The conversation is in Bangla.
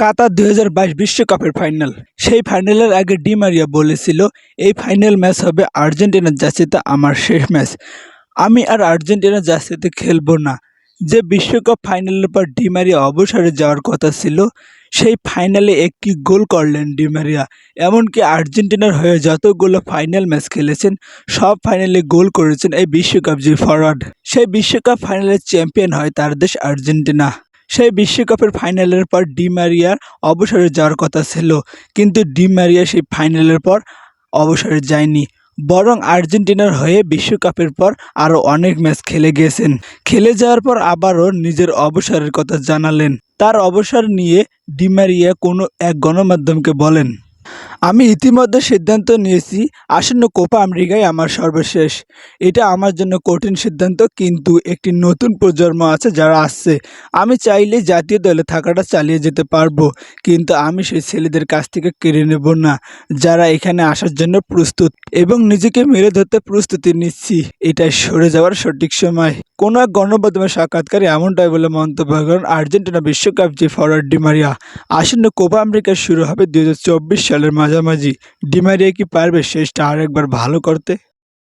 কাতার দুই বিশ্বকাপের ফাইনাল। সেই ফাইনালের আগে ডি মারিয়া বলেছিল, এই ফাইনাল ম্যাচ হবে আর্জেন্টিনার জার্সিতে, আমার শেষ ম্যাচ। আমি আর আর্জেন্টিনার জার্সিতে খেলব না। যে বিশ্বকাপ ফাইনালের পর ডি মারিয়া অবসরে যাওয়ার কথা ছিল, সেই ফাইনালে একটি গোল করলেন ডি মারিয়া। এমনকি আর্জেন্টিনার হয়ে যতগুলো ফাইনাল ম্যাচ খেলেছেন, সব ফাইনালে গোল করেছেন এই বিশ্বকাপ যে ফরওয়ার্ড সেই বিশ্বকাপ ফাইনালের চ্যাম্পিয়ন হয় তার দেশ আর্জেন্টিনা। সেই বিশ্বকাপের ফাইনালের পর ডি মারিয়ার অবসরে যাওয়ার কথা ছিল। কিন্তু ডি মারিয়া সেই ফাইনালের পর অবসরে যায়নি। বরং আর্জেন্টিনার হয়ে বিশ্বকাপের পর আরও অনেক ম্যাচ খেলে গিয়েছেন খেলে যাওয়ার পর আবারও নিজের অবসরের কথা জানালেন। তার অবসর নিয়ে ডি মারিয়া কোনো এক গণমাধ্যমকে বলেন। আমি ইতিমধ্যে সিদ্ধান্ত নিয়েছি, আসন্ন কোপা আমেরিকায় আমার সর্বশেষ। এটা আমার জন্য কঠিন সিদ্ধান্ত, কিন্তু একটি নতুন প্রজন্ম আছে যারা আসছে। আমি চাইলে জাতীয় দলে থাকাটা চালিয়ে যেতে পারব, কিন্তু আমি সেই ছেলেদের কাছ থেকে কেড়ে নেব না, যারা এখানে আসার জন্য প্রস্তুত এবং নিজেকে মেরে ধরতে প্রস্তুতি নিচ্ছি। এটাই সরে যাওয়ার সঠিক সময়। কোনো এক গণমাধ্যমের সাক্ষাৎকারে এমনটাই বলে মন্তব্য করেন আর্জেন্টিনা বিশ্বকাপ যে ফরওয়ার্ড ডিমারিয়া আসন্ন কোপা আমেরিকা শুরু হবে দুই হাজার চব্বিশ সালের মাঝামাঝি ডিমারিয়া কি পারবে শেষটা আরেকবার ভালো করতে